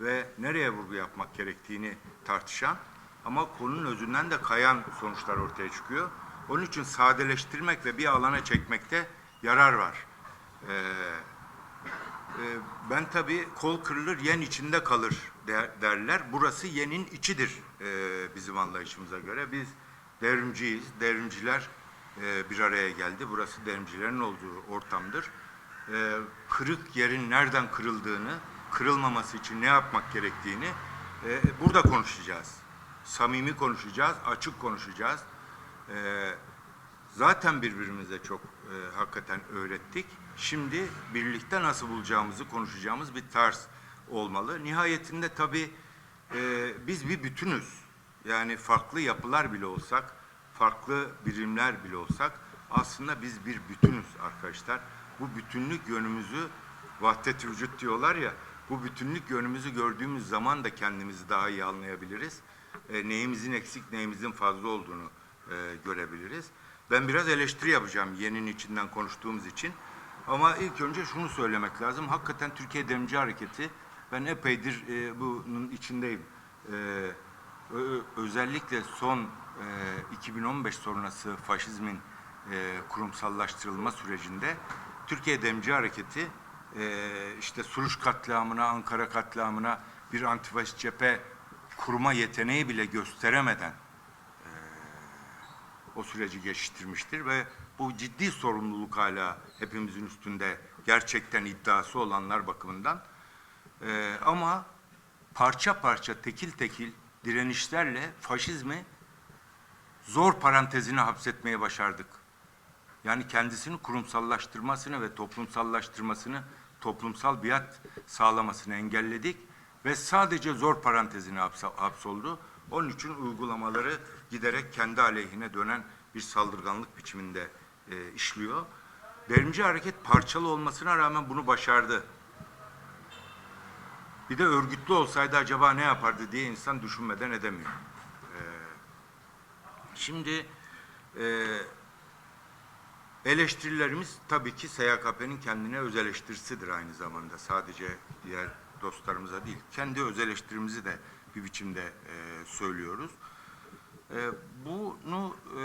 ve nereye vurgu yapmak gerektiğini tartışan ama konunun özünden de kayan sonuçlar ortaya çıkıyor. Onun için sadeleştirmek ve bir alana çekmekte yarar var. Ee, e, ben tabii kol kırılır yen içinde kalır der- derler. Burası yenin içidir e, bizim anlayışımıza göre. Biz devrimciyiz. Devrimciler e, bir araya geldi. Burası devrimcilerin olduğu ortamdır. E, kırık yerin nereden kırıldığını, kırılmaması için ne yapmak gerektiğini e, burada konuşacağız. Samimi konuşacağız, açık konuşacağız. E, zaten birbirimize çok e, hakikaten öğrettik. Şimdi birlikte nasıl bulacağımızı konuşacağımız bir tarz olmalı. Nihayetinde tabii e, biz bir bütünüz. Yani farklı yapılar bile olsak, farklı birimler bile olsak aslında biz bir bütünüz arkadaşlar. Bu bütünlük yönümüzü vahdet vücut diyorlar ya, bu bütünlük yönümüzü gördüğümüz zaman da kendimizi daha iyi anlayabiliriz. E, neyimizin eksik, neyimizin fazla olduğunu e, görebiliriz. Ben biraz eleştiri yapacağım yenin içinden konuştuğumuz için. Ama ilk önce şunu söylemek lazım. Hakikaten Türkiye Devrimci Hareketi, ben epeydir e, bunun içindeyim. E, özellikle son e, 2015 sonrası faşizmin e, kurumsallaştırılma sürecinde Türkiye Devrimci Hareketi e, işte Suruç katliamına, Ankara katliamına bir antifaşist cephe kurma yeteneği bile gösteremeden o süreci geçiştirmiştir ve bu ciddi sorumluluk hala hepimizin üstünde gerçekten iddiası olanlar bakımından. Ee, ama parça parça tekil tekil direnişlerle faşizmi zor parantezine hapsetmeye başardık. Yani kendisini kurumsallaştırmasını ve toplumsallaştırmasını, toplumsal biat sağlamasını engelledik ve sadece zor parantezine hapsoldu. Onun için uygulamaları giderek kendi aleyhine dönen bir saldırganlık biçiminde e, işliyor. Devrimci hareket parçalı olmasına rağmen bunu başardı. Bir de örgütlü olsaydı acaba ne yapardı diye insan düşünmeden edemiyor. Ee, şimdi e, eleştirilerimiz tabii ki SYKP'nin kendine öz eleştirisidir aynı zamanda. Sadece diğer dostlarımıza değil. Kendi öz eleştirimizi de bir biçimde e, söylüyoruz. E, bunu e,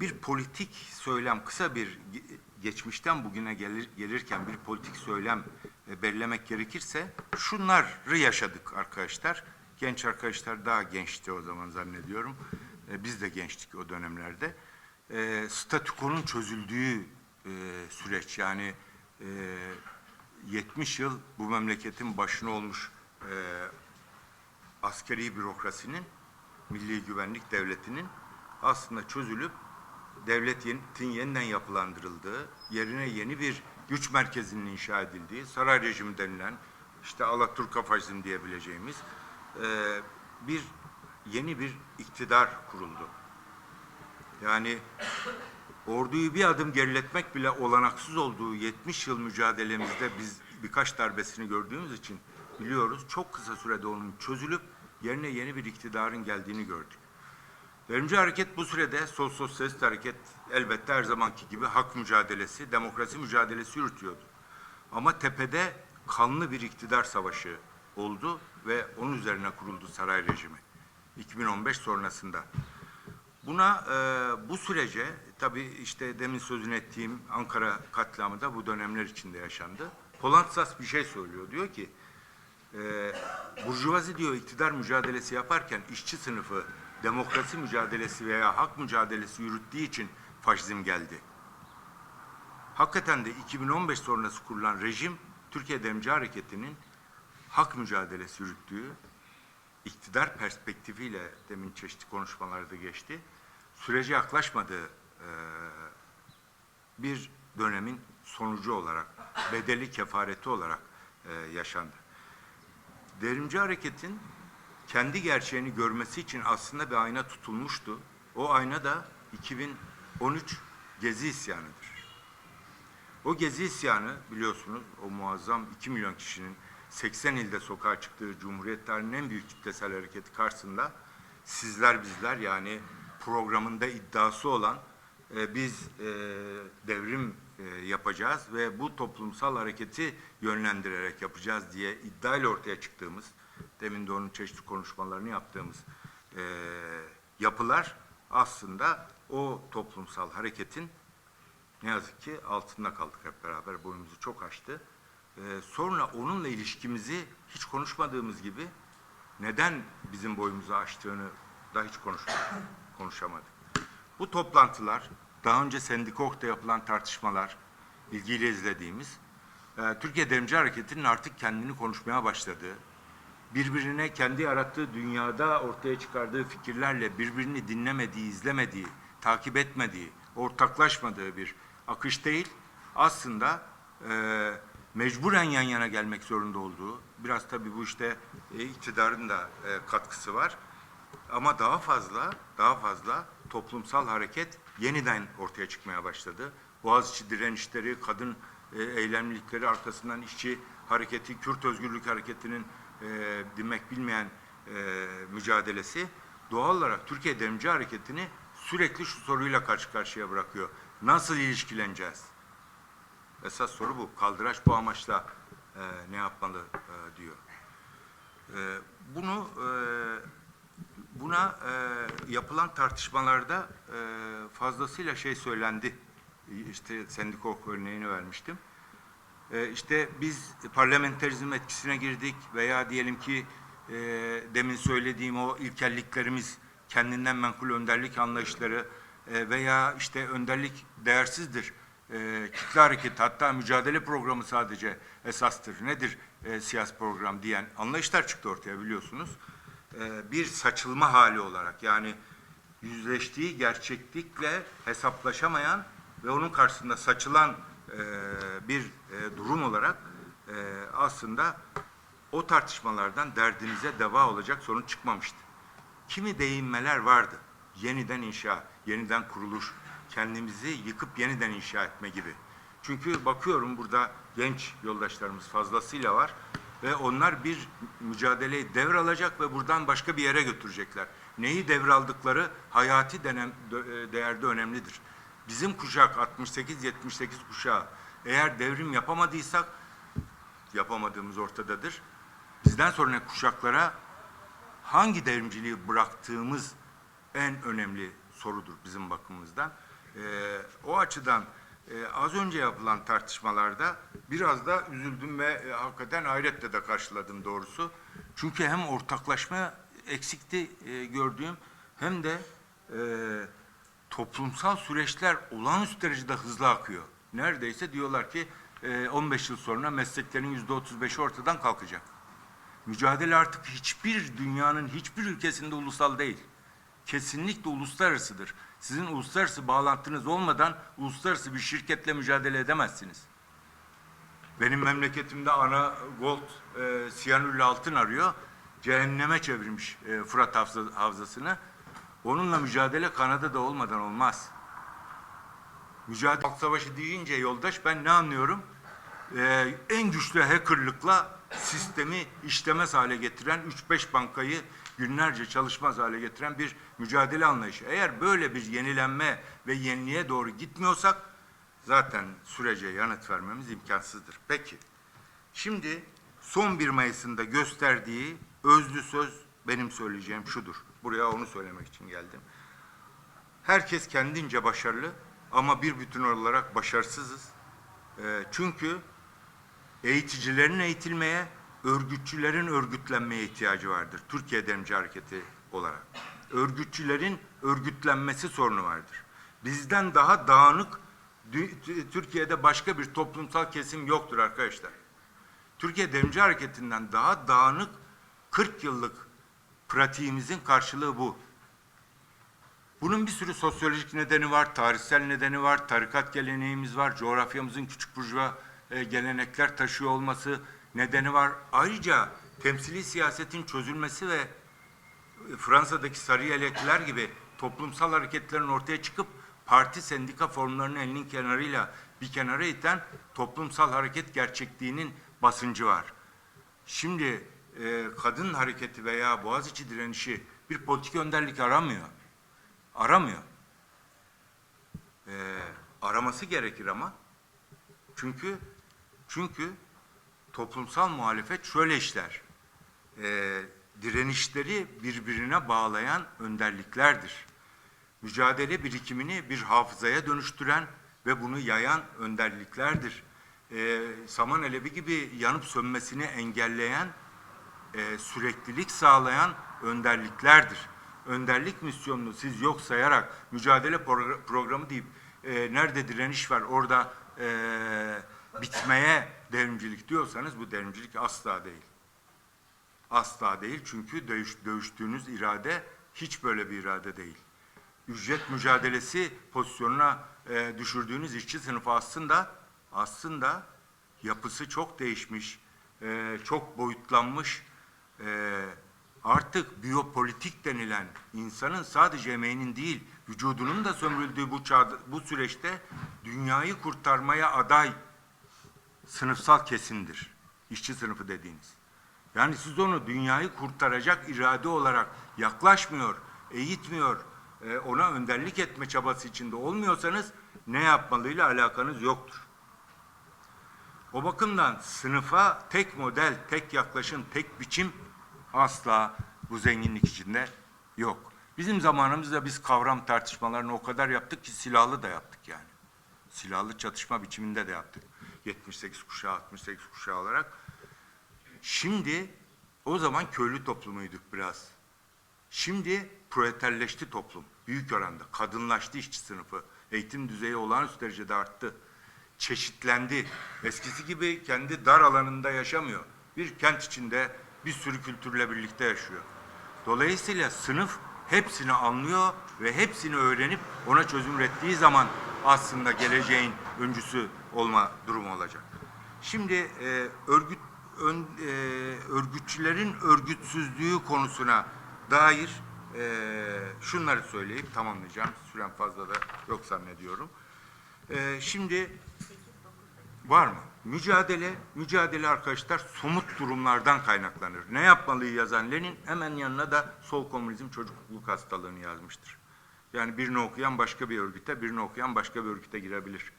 bir politik söylem, kısa bir ge- geçmişten bugüne gelir, gelirken bir politik söylem e, belirlemek gerekirse şunları yaşadık arkadaşlar. Genç arkadaşlar daha gençti o zaman zannediyorum. E, biz de gençtik o dönemlerde. E, statükonun çözüldüğü e, süreç yani e, 70 yıl bu memleketin başına olmuş e, askeri bürokrasinin, milli güvenlik devletinin aslında çözülüp devletin yeniden yapılandırıldığı, yerine yeni bir güç merkezinin inşa edildiği, saray rejimi denilen, işte Alaturka faşizm diyebileceğimiz e, bir yeni bir iktidar kuruldu. Yani orduyu bir adım geriletmek bile olanaksız olduğu 70 yıl mücadelemizde biz birkaç darbesini gördüğümüz için biliyoruz. Çok kısa sürede onun çözülüp yerine yeni bir iktidarın geldiğini gördük. Devrimci hareket bu sürede sol sosyalist hareket elbette her zamanki gibi hak mücadelesi, demokrasi mücadelesi yürütüyordu. Ama tepede kanlı bir iktidar savaşı oldu ve onun üzerine kuruldu saray rejimi 2015 sonrasında. Buna e, bu sürece tabii işte demin sözünü ettiğim Ankara katliamı da bu dönemler içinde yaşandı. Polantsas bir şey söylüyor. Diyor ki e, Burjuvazi diyor iktidar mücadelesi yaparken işçi sınıfı demokrasi mücadelesi veya hak mücadelesi yürüttüğü için faşizm geldi. Hakikaten de 2015 sonrası kurulan rejim Türkiye Devrimci Hareketi'nin hak mücadelesi yürüttüğü iktidar perspektifiyle demin çeşitli konuşmalarda geçti. Sürece yaklaşmadığı eee, bir dönemin sonucu olarak, bedeli kefareti olarak eee, yaşandı. Devrimci hareketin kendi gerçeğini görmesi için aslında bir ayna tutulmuştu. O ayna da 2013 Gezi isyanıdır. O Gezi isyanı biliyorsunuz o muazzam 2 milyon kişinin 80 ilde sokağa çıktığı Cumhuriyet tarihinin en büyük kitlesel hareketi karşısında sizler bizler yani programında iddiası olan e, biz e, devrim e, yapacağız ve bu toplumsal hareketi yönlendirerek yapacağız diye iddiayla ortaya çıktığımız, demin de onun çeşitli konuşmalarını yaptığımız e, yapılar aslında o toplumsal hareketin ne yazık ki altında kaldık hep beraber boyumuzu çok aştı. Ee, sonra onunla ilişkimizi hiç konuşmadığımız gibi neden bizim boyumuzu aştığını da hiç konuşmadık, konuşamadık. Bu toplantılar, daha önce Sendikok'ta yapılan tartışmalar, ilgiyle izlediğimiz, e, Türkiye Devrimci Hareketi'nin artık kendini konuşmaya başladığı, birbirine kendi yarattığı dünyada ortaya çıkardığı fikirlerle birbirini dinlemediği, izlemediği, takip etmediği, ortaklaşmadığı bir akış değil. Aslında e, mecburen yan yana gelmek zorunda olduğu, biraz tabii bu işte e, iktidarın da e, katkısı var. Ama daha fazla, daha fazla toplumsal hareket yeniden ortaya çıkmaya başladı. Boğaziçi direnişleri, kadın e, eylemlilikleri arkasından işçi hareketi, Kürt özgürlük hareketinin e, dinmek bilmeyen e, mücadelesi doğal olarak Türkiye Devrimci Hareketi'ni sürekli şu soruyla karşı karşıya bırakıyor. Nasıl ilişkileneceğiz? Esas soru bu. Kaldıraç bu amaçla e, ne yapmalı e, diyor. E, bunu e, buna e, yapılan tartışmalarda e, fazlasıyla şey söylendi. İşte Sendikok örneğini vermiştim. E, işte biz parlamenterizm etkisine girdik veya diyelim ki e, demin söylediğim o ilkelliklerimiz kendinden menkul önderlik anlayışları e, veya işte önderlik değersizdir. E, kitle hareketi hatta mücadele programı sadece esastır. Nedir e, siyasi program diyen anlayışlar çıktı ortaya biliyorsunuz. E, bir saçılma hali olarak yani yüzleştiği gerçeklikle hesaplaşamayan ve onun karşısında saçılan e, bir e, durum olarak aslında o tartışmalardan derdinize deva olacak sonuç çıkmamıştı. Kimi değinmeler vardı. Yeniden inşa, yeniden kuruluş, kendimizi yıkıp yeniden inşa etme gibi. Çünkü bakıyorum burada genç yoldaşlarımız fazlasıyla var ve onlar bir mücadeleyi devralacak ve buradan başka bir yere götürecekler. Neyi devraldıkları hayati denem, dö- e, değerde önemlidir. Bizim kuşak 68-78 kuşağı eğer devrim yapamadıysak yapamadığımız ortadadır. Bizden sonraki kuşaklara hangi devrimciliği bıraktığımız en önemli sorudur bizim bakımımızdan. Ee, o açıdan e, az önce yapılan tartışmalarda biraz da üzüldüm ve e, hakikaten hayretle de karşıladım doğrusu. Çünkü hem ortaklaşma eksikti e, gördüğüm hem de e, toplumsal süreçler olağanüstü derecede hızlı akıyor. Neredeyse diyorlar ki e, 15 yıl sonra mesleklerin yüzde 35'i ortadan kalkacak. Mücadele artık hiçbir dünyanın hiçbir ülkesinde ulusal değil. Kesinlikle uluslararasıdır. Sizin uluslararası bağlantınız olmadan uluslararası bir şirketle mücadele edemezsiniz. Benim memleketimde ana gold e, siyanürlü altın arıyor. Cehenneme çevirmiş e, Fırat Havza- Havzası'nı. Onunla mücadele Kanada'da olmadan olmaz. Mücadele Halk Savaşı deyince yoldaş ben ne anlıyorum? Ee, en güçlü hackerlıkla sistemi işlemez hale getiren 3-5 bankayı günlerce çalışmaz hale getiren bir mücadele anlayışı. Eğer böyle bir yenilenme ve yeniliğe doğru gitmiyorsak zaten sürece yanıt vermemiz imkansızdır. Peki, şimdi son 1 Mayıs'ında gösterdiği özlü söz benim söyleyeceğim şudur. Buraya onu söylemek için geldim. Herkes kendince başarılı ama bir bütün olarak başarısızız. Ee, çünkü eğiticilerin eğitilmeye, örgütçülerin örgütlenmeye ihtiyacı vardır. Türkiye Devrimci Hareketi olarak. Örgütçülerin örgütlenmesi sorunu vardır. Bizden daha dağınık Türkiye'de başka bir toplumsal kesim yoktur arkadaşlar. Türkiye Devrimci Hareketi'nden daha dağınık 40 yıllık pratiğimizin karşılığı bu. Bunun bir sürü sosyolojik nedeni var, tarihsel nedeni var, tarikat geleneğimiz var, coğrafyamızın küçük burjuva e, gelenekler taşıyor olması nedeni var. Ayrıca temsili siyasetin çözülmesi ve Fransa'daki sarı yelekliler gibi toplumsal hareketlerin ortaya çıkıp parti sendika formlarını elinin kenarıyla bir kenara iten toplumsal hareket gerçekliğinin basıncı var. Şimdi e, kadın hareketi veya Boğaziçi direnişi bir politik önderlik aramıyor. Aramıyor. E, araması gerekir ama Çünkü çünkü toplumsal muhalefet şöyle işler. Ee, direnişleri birbirine bağlayan önderliklerdir. Mücadele birikimini bir hafızaya dönüştüren ve bunu yayan önderliklerdir. Ee, saman alevi gibi yanıp sönmesini engelleyen, e, süreklilik sağlayan önderliklerdir. Önderlik misyonunu siz yok sayarak mücadele progr- programı deyip e, nerede direniş var orada e, bitmeye devrimcilik diyorsanız bu devrimcilik asla değil. Asla değil çünkü dövüş, dövüştüğünüz irade hiç böyle bir irade değil. Ücret mücadelesi pozisyonuna e, düşürdüğünüz işçi sınıfı aslında aslında yapısı çok değişmiş, e, çok boyutlanmış. E, artık biyopolitik denilen insanın sadece emeğinin değil, vücudunun da sömürüldüğü bu çağda, bu süreçte dünyayı kurtarmaya aday sınıfsal kesimdir. İşçi sınıfı dediğiniz. Yani siz onu dünyayı kurtaracak irade olarak yaklaşmıyor, eğitmiyor, e, ona önderlik etme çabası içinde olmuyorsanız ne yapmalıyla alakanız yoktur. O bakımdan sınıfa tek model, tek yaklaşım, tek biçim asla bu zenginlik içinde yok. Bizim zamanımızda biz kavram tartışmalarını o kadar yaptık ki silahlı da yaptık yani. Silahlı çatışma biçiminde de yaptık. 78 kuşağı, 68 kuşağı olarak. Şimdi o zaman köylü toplumuyduk biraz. Şimdi proleterleşti toplum. Büyük oranda. Kadınlaştı işçi sınıfı. Eğitim düzeyi olağanüstü derecede arttı. Çeşitlendi. Eskisi gibi kendi dar alanında yaşamıyor. Bir kent içinde bir sürü kültürle birlikte yaşıyor. Dolayısıyla sınıf hepsini anlıyor ve hepsini öğrenip ona çözüm ürettiği zaman aslında geleceğin öncüsü olma durumu olacak. Şimdi e, örgüt ön, e, örgütçülerin örgütsüzlüğü konusuna dair e, şunları söyleyip tamamlayacağım. Süren fazla da yok zannediyorum. E, şimdi var mı? Mücadele, mücadele arkadaşlar somut durumlardan kaynaklanır. Ne yapmalıyı yazan Lenin hemen yanına da sol komünizm çocukluk hastalığını yazmıştır. Yani birini okuyan başka bir örgüte, birini okuyan başka bir örgüte girebilir.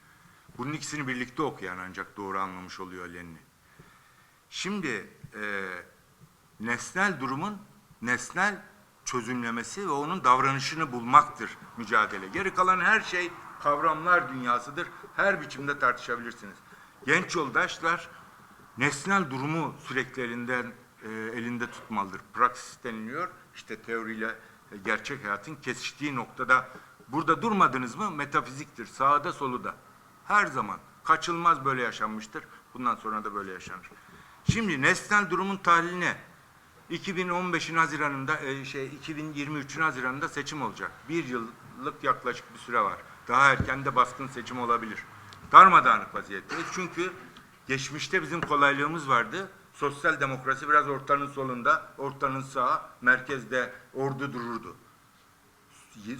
Bunun ikisini birlikte okuyan ancak doğru anlamış oluyor Lenin'i. Şimdi e, nesnel durumun nesnel çözümlemesi ve onun davranışını bulmaktır mücadele. Geri kalan her şey kavramlar dünyasıdır. Her biçimde tartışabilirsiniz. Genç yoldaşlar nesnel durumu sürekli elinden e, elinde tutmalıdır. Praksis deniliyor. İşte teoriyle gerçek hayatın kesiştiği noktada burada durmadınız mı metafiziktir. Sağda soluda. Her zaman kaçılmaz böyle yaşanmıştır. Bundan sonra da böyle yaşanır. Şimdi nesnel durumun tahliline 2015'in Haziran'ında e, şey 2023'ün Haziran'ında seçim olacak. Bir yıllık yaklaşık bir süre var. Daha erken de baskın seçim olabilir. Darmadağınık vaziyetteyiz. Çünkü geçmişte bizim kolaylığımız vardı. Sosyal demokrasi biraz ortanın solunda, ortanın sağı, merkezde ordu dururdu.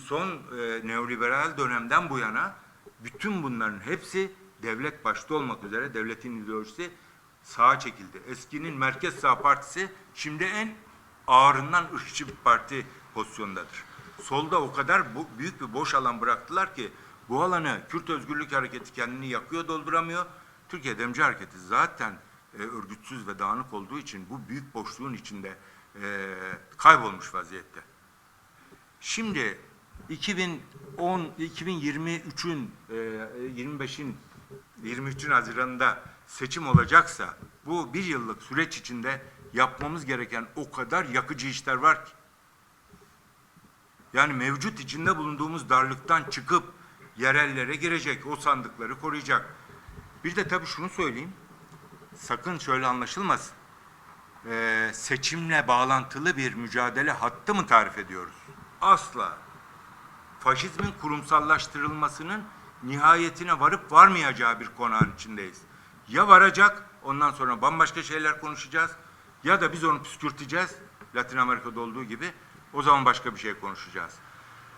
Son e, neoliberal dönemden bu yana bütün bunların hepsi devlet başta olmak üzere devletin ideolojisi sağa çekildi. Eskinin Merkez Sağ Partisi şimdi en ağırından ırkçı bir parti pozisyondadır. Solda o kadar bu, büyük bir boş alan bıraktılar ki bu alanı Kürt Özgürlük Hareketi kendini yakıyor dolduramıyor. Türkiye Demci Hareketi zaten e, örgütsüz ve dağınık olduğu için bu büyük boşluğun içinde e, kaybolmuş vaziyette. Şimdi 2010 2023'ün e, 25'in 23'ün Haziran'da seçim olacaksa bu bir yıllık süreç içinde yapmamız gereken o kadar yakıcı işler var ki. Yani mevcut içinde bulunduğumuz darlıktan çıkıp yerellere girecek, o sandıkları koruyacak. Bir de tabii şunu söyleyeyim, sakın şöyle anlaşılmasın. Ee, seçimle bağlantılı bir mücadele hattı mı tarif ediyoruz? Asla. Faşizmin kurumsallaştırılmasının nihayetine varıp varmayacağı bir konağın içindeyiz. Ya varacak, ondan sonra bambaşka şeyler konuşacağız ya da biz onu püskürteceğiz, Latin Amerika'da olduğu gibi, o zaman başka bir şey konuşacağız.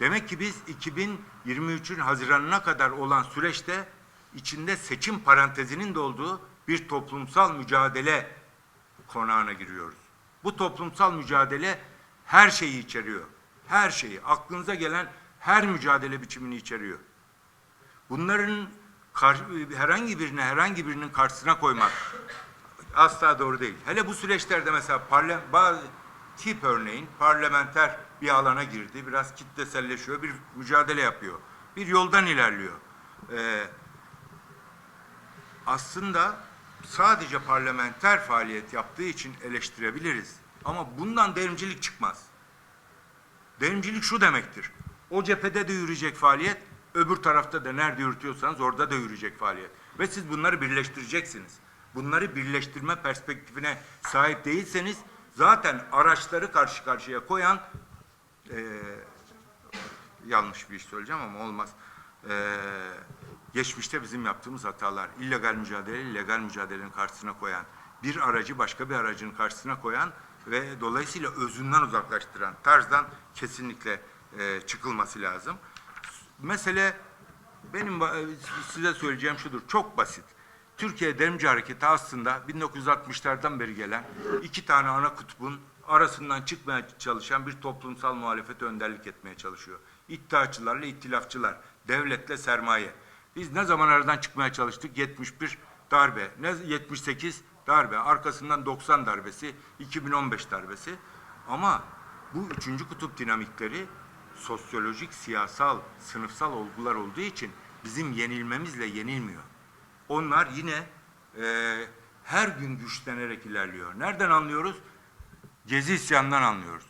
Demek ki biz 2023'ün Haziran'ına kadar olan süreçte içinde seçim parantezinin de olduğu bir toplumsal mücadele konağına giriyoruz. Bu toplumsal mücadele her şeyi içeriyor. Her şeyi, aklınıza gelen her mücadele biçimini içeriyor. Bunların herhangi birine herhangi birinin karşısına koymak asla doğru değil. Hele bu süreçlerde mesela parla, bazı tip örneğin parlamenter bir alana girdi. Biraz kitleselleşiyor. Bir mücadele yapıyor. Bir yoldan ilerliyor. Ee, aslında sadece parlamenter faaliyet yaptığı için eleştirebiliriz. Ama bundan devrimcilik çıkmaz. Devrimcilik şu demektir. O cephede de yürüyecek faaliyet, öbür tarafta da nerede yürütüyorsanız orada da yürüyecek faaliyet. Ve siz bunları birleştireceksiniz. Bunları birleştirme perspektifine sahip değilseniz zaten araçları karşı karşıya koyan eee, yanlış bir iş söyleyeceğim ama olmaz. Eee, geçmişte bizim yaptığımız hatalar, illegal mücadele, legal mücadelenin karşısına koyan, bir aracı başka bir aracın karşısına koyan ve dolayısıyla özünden uzaklaştıran tarzdan kesinlikle eee, çıkılması lazım. Mesele benim ba- size söyleyeceğim şudur, çok basit. Türkiye Devrimci Hareketi aslında 1960'lardan beri gelen iki tane ana kutbun arasından çıkmaya çalışan bir toplumsal muhalefete önderlik etmeye çalışıyor. İttihatçılarla ittilafçılar, devletle sermaye. Biz ne zaman aradan çıkmaya çalıştık? 71 darbe, ne 78 darbe, arkasından 90 darbesi, 2015 darbesi. Ama bu üçüncü kutup dinamikleri sosyolojik, siyasal, sınıfsal olgular olduğu için bizim yenilmemizle yenilmiyor. Onlar yine e, her gün güçlenerek ilerliyor. Nereden anlıyoruz? Gezi isyanından anlıyoruz.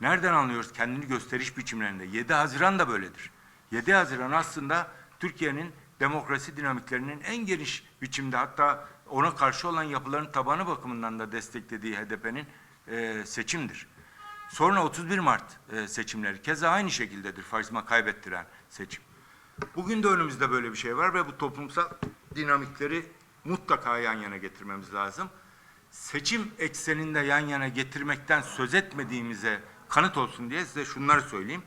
Nereden anlıyoruz? Kendini gösteriş biçimlerinde. 7 Haziran da böyledir. 7 Haziran aslında Türkiye'nin demokrasi dinamiklerinin en geniş biçimde hatta ona karşı olan yapıların tabanı bakımından da desteklediği HDP'nin e, seçimdir. Sonra 31 Mart e, seçimleri keza aynı şekildedir faşizma kaybettiren seçim. Bugün de önümüzde böyle bir şey var ve bu toplumsal dinamikleri mutlaka yan yana getirmemiz lazım. Seçim ekseninde yan yana getirmekten söz etmediğimize kanıt olsun diye size şunları söyleyeyim.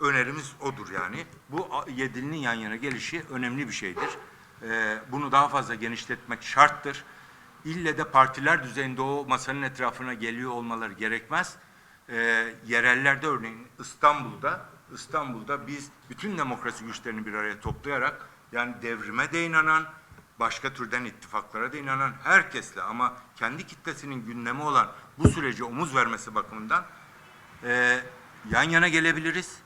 Önerimiz odur yani. Bu yedilinin yan yana gelişi önemli bir şeydir. Ee, bunu daha fazla genişletmek şarttır. İlle de partiler düzeyinde o masanın etrafına geliyor olmaları gerekmez. Ee, yerellerde örneğin İstanbul'da İstanbul'da biz bütün demokrasi güçlerini bir araya toplayarak yani devrime de inanan, başka türden ittifaklara da inanan herkesle ama kendi kitlesinin gündemi olan bu süreci omuz vermesi bakımından e, yan yana gelebiliriz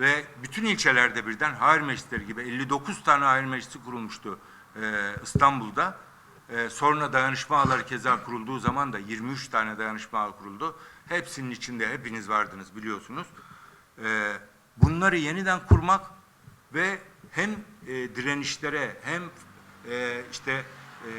ve bütün ilçelerde birden hayır meclisleri gibi 59 tane hayır meclisi kurulmuştu e, İstanbul'da. E, sonra dayanışma ağları keza kurulduğu zaman da 23 tane dayanışma ağı kuruldu. Hepsinin içinde hepiniz vardınız biliyorsunuz. E, bunları yeniden kurmak ve hem e, direnişlere hem e, işte e,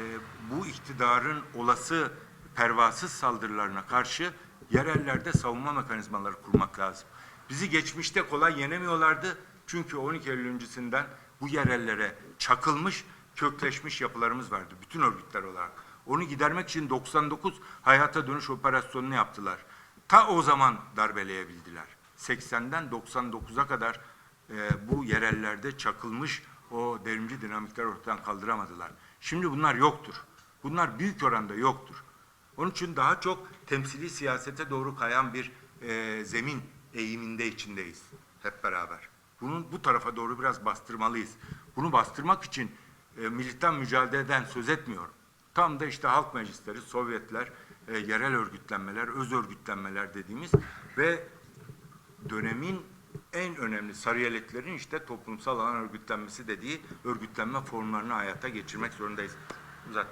bu iktidarın olası pervasız saldırılarına karşı yerellerde savunma mekanizmaları kurmak lazım. Bizi geçmişte kolay yenemiyorlardı çünkü 12 Eylül öncesinden bu yerellere çakılmış, kökleşmiş yapılarımız vardı bütün örgütler olarak. Onu gidermek için 99 hayata dönüş operasyonunu yaptılar. Ta o zaman darbeleyebildiler. 80'den 99'a kadar e, bu yerellerde çakılmış o devrimci dinamikler ortadan kaldıramadılar. Şimdi bunlar yoktur. Bunlar büyük oranda yoktur. Onun için daha çok temsili siyasete doğru kayan bir e, zemin eğiminde içindeyiz hep beraber. Bunun bu tarafa doğru biraz bastırmalıyız. Bunu bastırmak için e, militan mücadeleden söz etmiyorum. Tam da işte halk meclisleri, Sovyetler, e, yerel örgütlenmeler, öz örgütlenmeler dediğimiz ve dönemin en önemli sarı yeleklerin işte toplumsal alan örgütlenmesi dediği örgütlenme formlarını hayata geçirmek zorundayız.